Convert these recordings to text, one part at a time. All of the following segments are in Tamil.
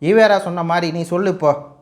ஈவேரா சொன்ன மாதிரி நீ சொல்லு இப்போ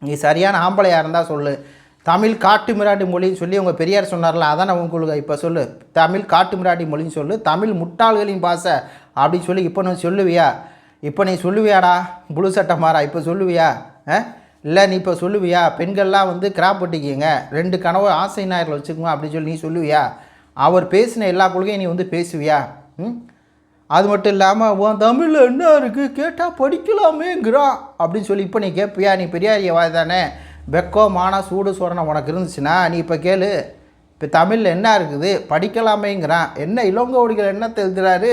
நீ சரியான ஆம்பளையாக இருந்தால் சொல்லு. தமிழ் காட்டு மிராடி மொழின்னு சொல்லி உங்கள் பெரியார் சொன்னார்ல அதான் உங்களுக்கு இப்போ சொல்லு. தமிழ் காட்டு மிராடி மொழின்னு சொல்லு. தமிழ் முட்டாள்களின் பாசை. அப்படின்னு சொல்லி இப்போ நான் சொல்லுவியா? இப்போ நீ சொல்லுவியாடா? புழு சட்டை மாறா. இப்போ சொல்லுவியா? ஆ? இல்லை நீ இப்போ சொல்லுவியா? பெண்கள்லாம் வந்து கிராப் ஒட்டிக்கிங்க. ரெண்டு கனவு ஆசை நாயரில் வச்சுக்கோங்க. அப்படின்னு சொல்லி நீ சொல்லுவியா? அவர் பேசின எல்லா கொள்கையும் நீ வந்து பேசுவியா? ம்? அது மட்டும் இல்லாமல் உன் தமிழில் என்ன இருக்குது கேட்டால் படிக்கலாமேங்கிறான். அப்படின்னு சொல்லி இப்போ நீ கேட்பியா நீ பெரியாரிய தானே? வெக்கோ மானா சூடு சோரணம் உனக்கு இருந்துச்சுன்னா நீ இப்போ கேளு. இப்போ தமிழில் என்ன இருக்குது? படிக்கலாமேங்கிறான். என்ன இளங்கோடிகள் என்னத்தை எழுதுறாரு?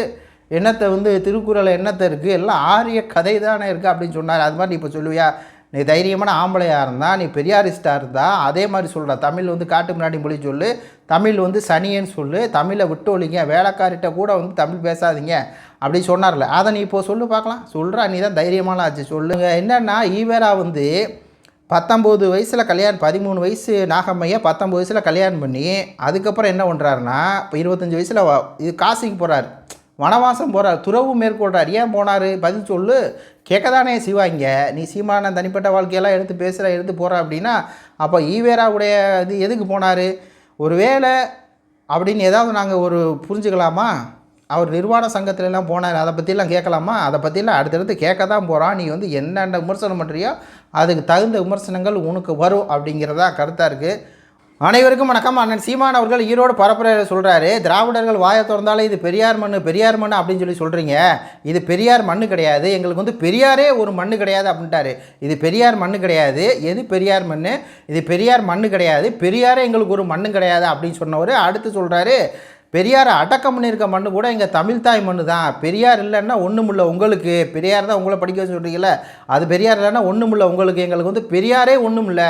என்னத்தை வந்து திருக்குறள் என்னத்தை இருக்குது எல்லாம் ஆரிய கதை தானே இருக்குது அப்படின்னு சொன்னார். அது மாதிரி நீ இப்போ சொல்லுவியா? நீ தைரியமான ஆம்பளையாக இருந்தால் நீ பெரியாரிஸ்டாக இருந்தால் அதே மாதிரி சொல்கிற தமிழ் வந்து காட்டு முன்னாடி மொழி சொல்லு தமிழ் வந்து சனியன்னு சொல்லு தமிழை விட்டு ஒழிங்க வேலைக்காரிட்ட கூட வந்து தமிழ் பேசாதீங்க அப்படி சொன்னார்ல. அதை நீ இப்போது சொல்லு பார்க்கலாம். சொல்கிறா நீ தான் தைரியமான ஆச்சு சொல்லுங்க. என்னென்னா ஈவேரா வந்து பத்தொம்போது வயசில் கல்யாணம் பதிமூணு வயசு நாகம்மையை பத்தொம்பது வயசில் கல்யாணம் பண்ணி அதுக்கப்புறம் என்ன பண்ணுறாருன்னா இப்போ இருபத்தஞ்சி வயசில் இது காசிக்கு போகிறாரு வனவாசம் போகிறார் துறவு மேற்கொள்கிறார் ஏன் போனார்? பதில் சொல்லு. கேட்க தானே சிவாங்க நீ சீமான தனிப்பட்ட வாழ்க்கையெல்லாம் எடுத்து பேசுகிற எடுத்து போகிற அப்படின்னா அப்போ ஈவேராவுடைய இது எதுக்கு போனார்? ஒருவேளை அப்படின்னு ஏதாவது நாங்கள் ஒரு புரிஞ்சுக்கலாமா? அவர் நிர்வாண சங்கத்திலலாம் போனார். அதை பற்றிலாம் கேட்கலாமா அதை பற்றிலாம் அடுத்தடுத்து கேட்க தான் போகிறான் நீ வந்து என்னென்ன விமர்சனம் பண்ணுறியோ அதுக்கு தகுந்த விமர்சனங்கள் உனக்கு வரும் அப்படிங்கிறதா கருத்தாக இருக்குது அனைவருக்கும் வணக்கம். அண்ணன் சீமான் அவர்கள் ஈரோடு பரப்புரையில் சொல்கிறாரு திராவிடர்கள் வாயை திறந்தாலே இது பெரியார் மண் பெரியார் மண் அப்படின்னு சொல்லி சொல்கிறீங்க இது பெரியார் மண் கிடையாது. எங்களுக்கு வந்து பெரியாரே ஒரு மண்ணு கிடையாது அப்படின்ட்டாரு. இது பெரியார் மண் கிடையாது. எது பெரியார் மண் இது பெரியார் மண் கிடையாது. பெரியாரே எங்களுக்கு ஒரு மண் கிடையாது அப்படின்னு சொன்னவர் அடுத்து சொல்கிறாரு பெரியாரை அடக்கம் பண்ணியிருக்க மண்ணு கூட எங்கள் தமிழ்தாய் மண்ணு தான். பெரியார் இல்லைன்னா ஒன்றும் இல்லை உங்களுக்கு. பெரியார் தான் உங்களை படிக்க சொல்கிறீங்கள சொல்கிறீங்களே அது பெரியார் இல்லைன்னா ஒன்றும் இல்லை உங்களுக்கு. எங்களுக்கு வந்து பெரியாரே ஒன்றும் இல்லை.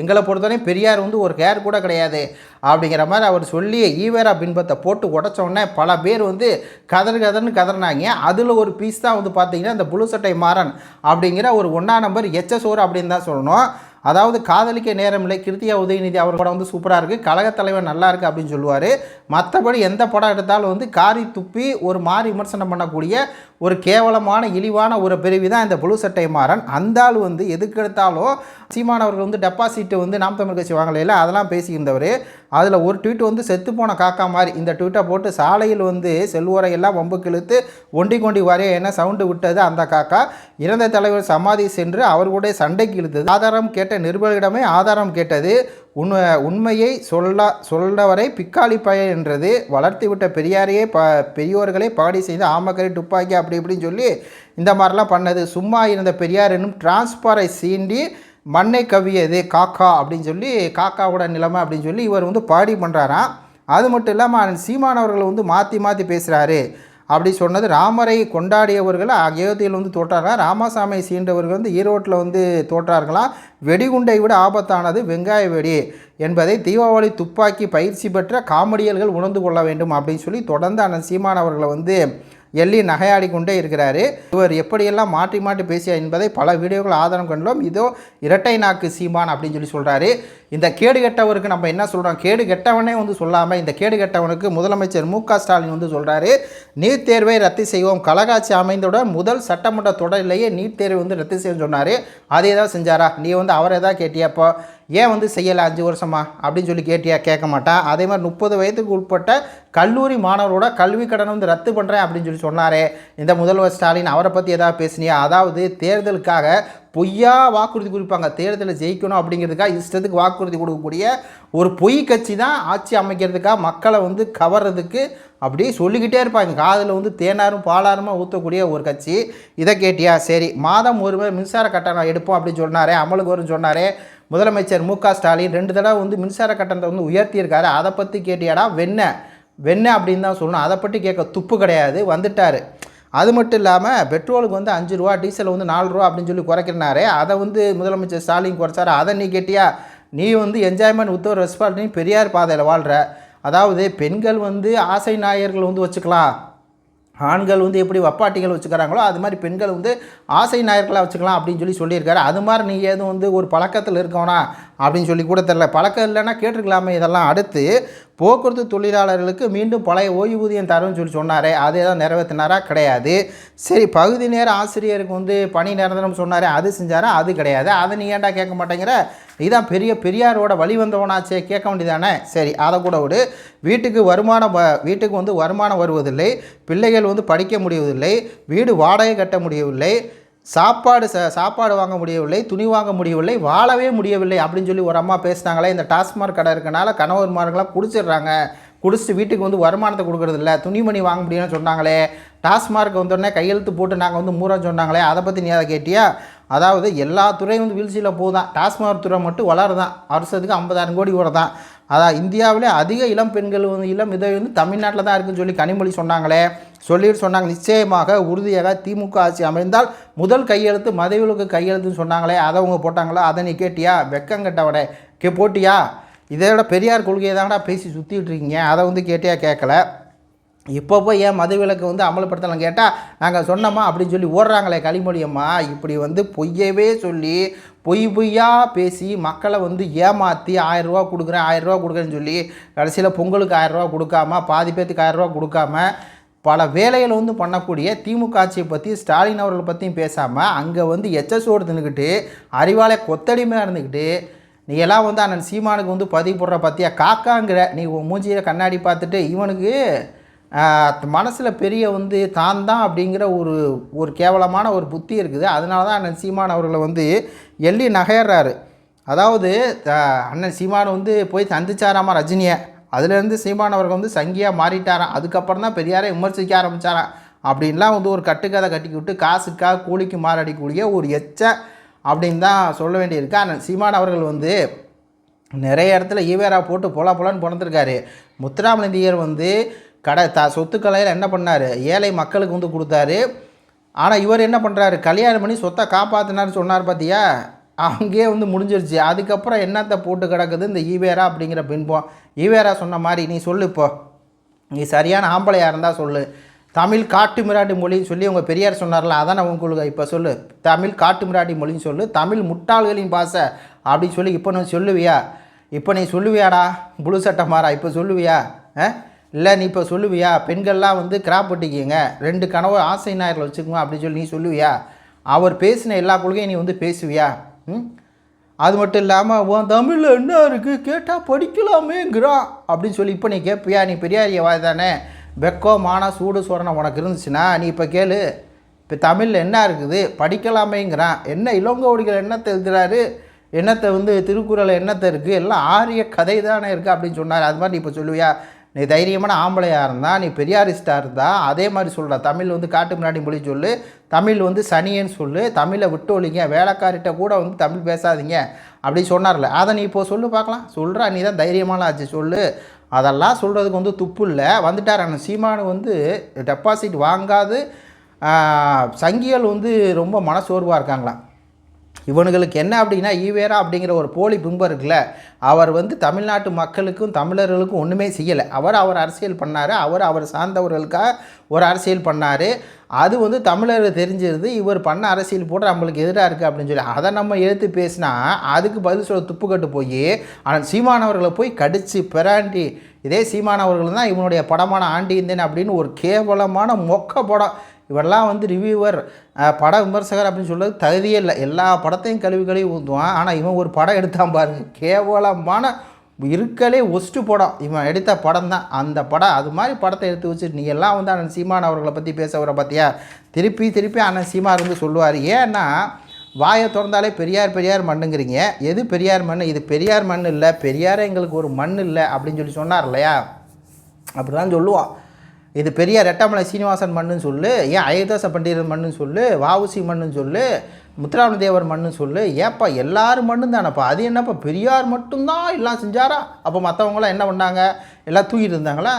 எங்களை பொறுத்தவரையும் பெரியார் வந்து ஒரு கேர் கூட கிடையாது. அப்படிங்கிற மாதிரி அவர் சொல்லி ஈவேரா பின்பத்தை போட்டு உடச்சோடனே பல பேர் வந்து கதறு கதர்னு கதறினாங்க. அதில் ஒரு பீஸ் தான் வந்து பார்த்தீங்கன்னா இந்த புழு சட்டை மாறன் அப்படிங்கிற ஒரு ஒன்றா நம்பர் எச்எஸ்ஓர் அப்படின்னு தான் சொல்லணும். அதாவது காதலிக்க நேரமில்லை கிருத்தியா உதயநிதி அவர் படம் வந்து சூப்பராக இருக்குது கழகத் தலைவர் நல்லா இருக்குது அப்படின்னு சொல்லுவார். மற்றபடி எந்த படம் எடுத்தாலும் வந்து காரி துப்பி ஒரு மாறி விமர்சனம் பண்ணக்கூடிய ஒரு கேவலமான இழிவான ஒரு பிரிவு தான் இந்த புழு சட்டை மாறன். அந்த ஆள் வந்து எதுக்கு எடுத்தாலும் சீமானவர்கள் வந்து டெபாசிட் வந்து நாம் தமிழ் கட்சி வாங்கலையில அதெல்லாம் பேசியிருந்தவர். அதில் ஒரு ட்வீட் வந்து செத்து போன காக்கா மாதிரி. இந்த ட்வீட்டை போட்டு சாலையில் வந்து செல்வோரை எல்லாம் வம்புக்கு இழுத்து ஒண்டி கொண்டி வரைய என்ன சவுண்டு விட்டது அந்த காக்கா. இறந்த தலைவர் சமாதி சென்று அவர்களுடைய சண்டைக்கு இழுத்தது. ஆதாரம் கேட்ட நிருபர்களிடமே ஆதாரம் கேட்டது. உண்மை உண்மையை சொல்ல சொல்லவரை பிக்காளி பயன் என்றது. வளர்த்துவிட்ட பெரியாரையே ப பெரியோர்களே பாடி செய்து ஆமக்கரை துப்பாக்கி அப்படி இப்படின்னு சொல்லி இந்த மாதிரிலாம் பண்ணது. சும்மா இருந்த பெரியார் என்னும் டிரான்ஸ்பாரை சீண்டி மண்ணை கவியது காக்கா அப்படின்னு சொல்லி காக்காவோட நிலைமை அப்படின்னு சொல்லி இவர் வந்து பாடி பண்ணுறாராம் அது மட்டும் இல்லாமல் சீமானவர்கள் வந்து மாற்றி மாற்றி பேசுகிறாரு அப்படி சொன்னது ராமரை கொண்டாடியவர்கள் அயோத்தியில் வந்து தோற்றார்களா ராமசாமியை சீண்டவர்கள் வந்து ஈரோட்டில் வந்து தோற்றார்களாம் வெடிகுண்டை விட ஆபத்தானது வெங்காய வெடி என்பதை தீபாவளி துப்பாக்கி பயிற்சி பெற்ற காமெடியல்கள் உணர்ந்து கொள்ள வேண்டும் அப்படின்னு சொல்லி தொடர்ந்து அண்ணன் சீமான் அவர்களை வந்து எள்ளி நகையாடி கொண்டே இருக்கிறாரு. இவர் எப்படியெல்லாம் மாற்றி மாற்றி பேசியா என்பதை பல வீடியோக்கள் ஆதாரம் கண்டோம். இதோ இரட்டை நாக்கு சீமான் அப்படின்னு சொல்லி சொல்கிறாரு இந்த கேடு கெட்டவருக்கு நம்ம என்ன சொல்கிறோம் கேடு கெட்டவனே வந்து சொல்லாமல் இந்த கேடு கெட்டவனுக்கு முதலமைச்சர் மு க ஸ்டாலின் வந்து சொல்கிறாரு நீட் தேர்வை ரத்து செய்வோம். கலகாட்சி அமைந்தவுடன் முதல் சட்டமன்ற தொடரிலேயே நீட் தேர்வை வந்து ரத்து செய்ய சொன்னார். அதே தான் செஞ்சாரா? நீ வந்து அவரை தான் கேட்டியாப்போ ஏன் வந்து செய்யலை அஞ்சு வருஷமா அப்படின்னு சொல்லி கேட்டியா கேட்க மாட்டான் அதே மாதிரி முப்பது வயதுக்கு உட்பட்ட கல்லூரி மாணவரோட கல்வி கடன் வந்து ரத்து பண்ணுறேன் அப்படின்னு சொல்லி சொன்னாரே. இந்த முதல்வர் ஸ்டாலின் அவரை பற்றி ஏதாவது பேசினியா? அதாவது தேர்தலுக்காக பொய்யா வாக்குறுதி கொடுப்பாங்க. தேர்தலில் ஜெயிக்கணும் அப்படிங்கிறதுக்காக இஷ்டத்துக்கு வாக்குறுதி கொடுக்கக்கூடிய ஒரு பொய் கட்சி தான் ஆட்சி அமைக்கிறதுக்காக மக்களை வந்து கவர்றதுக்கு அப்படியே சொல்லிக்கிட்டே இருப்பாங்க. காதில் வந்து தேனாரும் பாலாருமா ஊற்றக்கூடிய ஒரு கட்சி. இதை கேட்டியா? சரி மாதம் ஒரு முறை மின்சார கட்டணம் எடுப்போம் அப்படின்னு சொன்னாரே அமலுக்கு வரும்னு சொன்னாரே. முதலமைச்சர் மு க ஸ்டாலின் ரெண்டு தடவை வந்து மின்சார கட்டணத்தை வந்து உயர்த்தியிருக்காரு. அதை பற்றி கேட்டியாடா? வெண்ணெய் வெண்ணெய் அப்படின்னு தான் சொல்லணும். அதை பற்றி கேட்க துப்பு கிடையாது. வந்துட்டார். அது மட்டும் இல்லாமல் பெட்ரோலுக்கு வந்து அஞ்சு ரூபா டீசல் வந்து நாலு ரூபா அப்படின்னு சொல்லி குறைக்கிறனாரே. அதை வந்து முதலமைச்சர் ஸ்டாலின் குறைச்சாரு? அதை நீ கேட்டியா? நீ வந்து என்ஜாய்மெண்ட் வித் ஒரு ரெஸ்பான்ஸ் பெரியார் பாதையில் வாழ்கிற அதாவது பெண்கள் வந்து ஆசை நாயர்கள் வந்து வச்சுக்கலாம். ஆண்கள் வந்து எப்படி வப்பாட்டிகள் வச்சுக்கிறாங்களோ அது மாதிரி பெண்கள் வந்து ஆசை நாயர்களாக வச்சுக்கலாம் அப்படின்னு சொல்லி சொல்லியிருக்காரு. அது மாதிரி நீ எதுவும் வந்து ஒரு பழக்கத்தில் இருக்கவனா? அப்படின்னு சொல்லி கூட தெரில பழக்கம் இல்லைன்னா கேட்டிருக்கலாமே. இதெல்லாம் அடுத்து போக்குவரத்து தொழிலாளர்களுக்கு மீண்டும் பழைய ஓய்வூதியம் தரும்னு சொல்லி சொன்னாரே. அது ஏதாவது நிறைவேற்றினாரா கிடையாது. சரி பகுதி நேர ஆசிரியருக்கு வந்து பணி நிரந்தரம் சொன்னாரே. அது செஞ்சாரா? அது கிடையாது. அதை நீ ஏன்டா கேட்க மாட்டேங்கிற? இதான் பெரிய பெரியாரோட வழி வந்தவனாச்சே. கேட்க வேண்டியதானே? சரி அதை கூட விடு. வீட்டுக்கு வருமானம் வ வீட்டுக்கு வந்து வருமானம் வருவதில்லை. பிள்ளைகள் வந்து படிக்க முடிவதில்லை. வீடு வாடகை கட்ட முடியவில்லை. சாப்பாடு ச சாப்பாடு வாங்க முடியவில்லை துணி வாங்க முடியவில்லை வாழவே முடியவில்லை அப்படின்னு சொல்லி ஒரு அம்மா பேசினாங்களே இந்த டாஸ்மாக் கடை இருக்கனால கணவர்மார்கள்லாம் குடிச்சிடுறாங்க. குடிச்சிட்டு வீட்டுக்கு வந்து வருமானத்தை கொடுக்கறதில்ல. துணிமணி வாங்க முடியும்னு சொன்னாங்களே. டாஸ்மார்க் வந்தோடனே கையெழுத்து போட்டு நாங்கள் வந்து மூரம் சொன்னாங்களே. அதை பற்றி நீ அதை கேட்டியா? அதாவது எல்லா துறையும் வந்து வீழ்ச்சியில் போதான் டாஸ்மாக் துறை மட்டும் வளருதான் வருஷத்துக்கு ஐம்பதாயிரம் கோடி வரதான் அதான் இந்தியாவிலே அதிக இளம் பெண்கள் வந்து இளம் இதை வந்து தமிழ்நாட்டில் தான் இருக்குன்னு சொல்லி கனிமொழி சொன்னாங்களே. சொல்லிட்டு சொன்னாங்க. நிச்சயமாக உறுதியாக திமுக ஆட்சி அமைந்தால் முதல் கையெழுத்து மதவிகளுக்கு கையெழுத்துன்னு சொன்னாங்களே. அதை அவங்க போட்டாங்களா? அதை நீ கேட்டியா? வெக்கங்கட்டவடே கே போட்டியா? இதை விட பெரியார் கொள்கையை தான்டா பேசி சுற்றிட்டு இருக்கீங்க. அதை வந்து கேட்டியா? கேட்கல. இப்போ போய் ஏன் மதுவிலக்கு வந்து அமல்படுத்தலாம் கேட்டால் நாங்கள் சொன்னோமா அப்படின்னு சொல்லி ஓடுறாங்களே களிமொழியம்மா இப்படி வந்து பொய்யவே சொல்லி பொய் பொய்யா பேசி மக்களை வந்து ஏமாற்றி ஆயிரரூவா கொடுக்குறேன் ஆயிரரூவா கொடுக்குறேன்னு சொல்லி கடைசியில் பொங்கலுக்கு ஆயிரரூவா கொடுக்காம பாதி பேர்த்துக்கு ஆயிரரூவா கொடுக்காம பல வேலைகளை வந்து பண்ணக்கூடிய திமுக ஆட்சியை பற்றி ஸ்டாலின் அவர்களை பற்றியும் பேசாமல் அங்கே வந்து எச்எஸோடு தின்னுக்கிட்டு அறிவாலை கொத்தடிமையாக இருந்துக்கிட்டு நீ எல்லாம் வந்து அண்ணன் சீமானுக்கு வந்து பதிவு போடுற பற்றியா காக்காங்கிற. நீ மூஞ்சியில் கண்ணாடி பார்த்துட்டு இவனுக்கு மனசில் பெரிய வந்து தான் தான் அப்படிங்கிற ஒரு ஒரு கேவலமான ஒரு புத்தி இருக்குது. அதனால தான் அண்ணன் சீமான் அவர்களை வந்து எள்ளி நகையிறாரு. அதாவது அண்ணன் சீமான் வந்து போய் சந்திச்சாராமா ரஜினியை? அதுலேருந்து சீமான் அவர்கள் வந்து சங்கியாக மாறிட்டாராம் அதுக்கப்புறம் தான் பெரியாரை விமர்சிக்க ஆரம்பித்தாராம் அப்படின்லாம் வந்து ஒரு கட்டுக்கதை கட்டி விட்டு காசுக்காக கூலிக்கு மாறடிக்கூடிய ஒரு எச்ச அப்படின்னு தான் சொல்ல வேண்டியிருக்கு. அண்ணன் சீமான் அவர்கள் வந்து நிறைய இடத்துல ஈவேரா போட்டு பொலா பொலான்னு பிறந்திருக்காரு. முத்துராமலிங்கர் வந்து கடை த சொத்துக்களையில் என்ன பண்ணார்? ஏழை மக்களுக்கு வந்து கொடுத்தாரு. ஆனால் இவர் என்ன பண்ணுறாரு கல்யாணம் பண்ணி சொத்தை காப்பாற்றினார்னு சொன்னார் பார்த்தியா அங்கேயே வந்து முடிஞ்சிருச்சு. அதுக்கப்புறம் என்னத்தை போட்டு கிடக்குது இந்த ஈவேரா அப்படிங்கிற பின்பம் ஈவேரா சொன்ன மாதிரி நீ சொல்லு இப்போ. நீ சரியான ஆம்பளையாக இருந்தால் சொல்லு. தமிழ் காட்டு மிராட்டி மொழின்னு சொல்லி உங்கள் பெரியார் சொன்னார்ல அதான் உங்களுக்கு இப்போ சொல்லு. தமிழ் காட்டு மிராட்டி மொழின்னு சொல்லு. தமிழ் முட்டாள்களின் பாசை. அப்படின்னு சொல்லி இப்போ நீ சொல்லுவியா? இப்போ நீ சொல்லுவியாடா? புழு சட்டமாரா மாறா. இப்போ சொல்லுவியா? ஆ? இல்லை நீ இப்போ சொல்லுவியா? பெண்கள்லாம் வந்து கிராப் ஒட்டிக்கிங்க ரெண்டு கனவு ஆசை நாயரில் வச்சுக்கோங்க அப்படின்னு சொல்லி நீ சொல்லுவியா? அவர் பேசின எல்லா கொள்கையும் நீ வந்து பேசுவியா? ம்? அது மட்டும் இல்லாமல் உன் தமிழில் என்ன இருக்குது கேட்டால் படிக்கலாமேங்கிறான். அப்படின்னு சொல்லி இப்போ நீ கேட்பியா? நீ பெரியாரிய வாய் தானே? வெக்கோ மானா சூடு சோரணம் உனக்கு இருந்துச்சுன்னா நீ இப்போ கேளு. இப்போ தமிழில் என்ன இருக்குது? படிக்கலாமேங்கிறான். என்ன இளங்கோடிகள் என்னத்தை எழுதுறாரு? என்னத்தை வந்து திருக்குறள் என்னத்தை இருக்குது எல்லாம் ஆரிய கதை தானே இருக்குது அப்படின்னு சொன்னார். அது மாதிரி நீ இப்போ சொல்லுவியா? நீ தைரியமான ஆம்பளையாக இருந்தால் நீ பெரியாரிஸ்டாக இருந்தால் அதே மாதிரி சொல்கிற தமிழ் வந்து காட்டு முன்னாடி மொழி சொல்லு. தமிழ் வந்து சனியன்னு சொல்லு. தமிழை விட்டு ஒழிங்க. வேலைக்காரிட்ட கூட வந்து தமிழ் பேசாதீங்க. அப்படி சொன்னார்ல. அதை நீ இப்போ சொல்லு பார்க்கலாம். சொல்கிறா நீ தான் தைரியமான ஆச்சு சொல்லு. அதெல்லாம் சொல்கிறதுக்கு வந்து துப்பு இல்லை. வந்துட்டார். ஆனால் சீமானு வந்து டெபாசிட் வாங்காது. சங்கிகள் வந்து ரொம்ப மனசோர்வாக இருக்காங்களாம். இவனுங்களுக்கு என்ன அப்படின்னா ஈவேரா அப்படிங்கிற ஒரு போலி பிம்பம் இருக்குல்ல அவர் வந்து தமிழ்நாட்டு மக்களுக்கும் தமிழர்களுக்கும் ஒன்றுமே செய்யலை. அவர் அவர் அரசியல் பண்ணார் அவர் அவர் சார்ந்தவர்களுக்காக ஒரு அரசியல் பண்ணார். அது வந்து தமிழர் தெரிஞ்சிருது இவர் பண்ண அரசியல் போட்டு நம்மளுக்கு எதிராக இருக்குது அப்படின்னு சொல்லி அதை நம்ம எடுத்து பேசினா அதுக்கு பதில் சொல்ல துப்புக்கட்டு போய் ஆனால் சீமானவர்களை போய் கடித்து பெராண்டி இதே சீமானவர்கள் தான் இவனுடைய படமான ஆண்டி இந்தேன் அப்படின்னு ஒரு கேவலமான மொக்க படம் இவரெல்லாம் வந்து ரிவ்யூவர் பட விமர்சகர் அப்படின்னு சொல்கிறது தகுதியே இல்லை. எல்லா படத்தையும் கழுவி கழுவி ஊற்றுவான் ஆனால் இவன் ஒரு படம் எடுத்தான் பாருங்க. கேவலமான இருக்கலே ஒஸ்ட்டு படம். இவன் எடுத்த படம் தான் அந்த படம் அது மாதிரி படத்தை எடுத்து வச்சு நீ எல்லாம் வந்து அண்ணன் சீமான் அவர்களை பற்றி பேசுகிற பார்த்தியா திருப்பி திருப்பி அண்ணன் சீமான் வந்து சொல்லுவார். ஏன்னா வாயை திறந்தாலே பெரியார் பெரியார் மண்ணுங்கிறீங்க. எது பெரியார் மண் இது பெரியார் மண் இல்லை. பெரியாரே எங்களுக்கு ஒரு மண் இல்லை அப்படின்னு சொல்லி சொன்னார் இல்லையா? அப்படி தான் சொல்லுவான். இது பெரிய ரெட்டாமலை சீனிவாசன் மண்ணுன்னு சொல்லு ஏன் அயோத்தாச பண்டிதர் மண்ணுன்னு சொல்லு வாவுசி மண்ணுன்னு சொல்லு முத்துராம தேவர் மண்ணுன்னு சொல்லு ஏப்பா எல்லாரும் மண்ணும் தானப்பா? அது என்னப்பா பெரியார் மட்டும்தான் எல்லாம் செஞ்சாரா? அப்போ மற்றவங்களாம் என்ன பண்ணாங்க? எல்லாம் தூக்கிட்டு இருந்தாங்களா?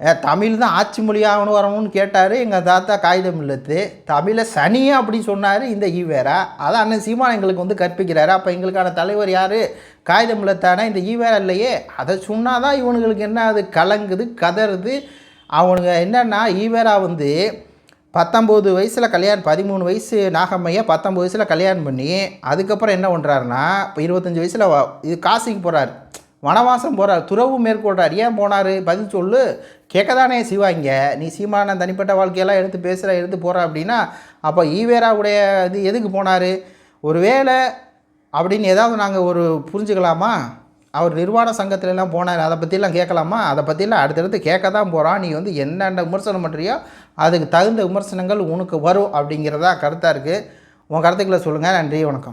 ஏ, தமிழ் தான் ஆட்சி மொழியாகணும் வரணும்னு கேட்டார். எங்கள் தாத்தா காகிதம் இல்லத்து. தமிழை சனியா அப்படின்னு சொன்னார் இந்த ஈவேரா அதான் அண்ணன் சீமான் எங்களுக்கு வந்து கற்பிக்கிறாரு. அப்போ எங்களுக்கான தலைவர் யார்? காகிதம் இல்லத்தானே இந்த ஈவேரா இல்லையே. அதை சொன்னாதான் இவனுங்களுக்கு என்ன அது கலங்குது கதறுது. அவனுங்க என்னென்னா ஈவேரா வந்து பத்தொம்போது வயசில் கல்யாணம் பதிமூணு வயசு நாகம்மையை பத்தொம்போது வயசில் கல்யாணம் பண்ணி அதுக்கப்புறம் என்ன பண்ணுறாருன்னா இப்போ இருபத்தஞ்சி வயசில் இது காசிக்கு போகிறார் வனவாசம் போகிறார் துறவு மேற்கொள்கிறார் ஏன் போனார்? பதில் சொல்லு. கேட்க தானே சிவாங்க நீ சீமான தனிப்பட்ட வாழ்க்கையெல்லாம் எடுத்து பேசுகிற எடுத்து போகிற அப்படின்னா அப்போ ஈவேராவுடைய இது எதுக்கு போனார்? ஒருவேளை அப்படின்னு ஏதாவது நாங்கள் ஒரு புரிஞ்சுக்கலாமா? அவர் நிர்வாண சங்கத்திலலாம் போனார். அதை பற்றிலாம் கேட்கலாமா? அதை பற்றிலாம் அடுத்தடுத்து கேட்க தான் போகிறான் நீ வந்து என்னென்ன விமர்சனம் பண்ணுறியோ அதுக்கு தகுந்த விமர்சனங்கள் உனக்கு வரும் அப்படிங்கிறதா கருத்தாக இருக்குது உன் கருத்துக்களை சொல்லுங்கள் நன்றி வணக்கம்.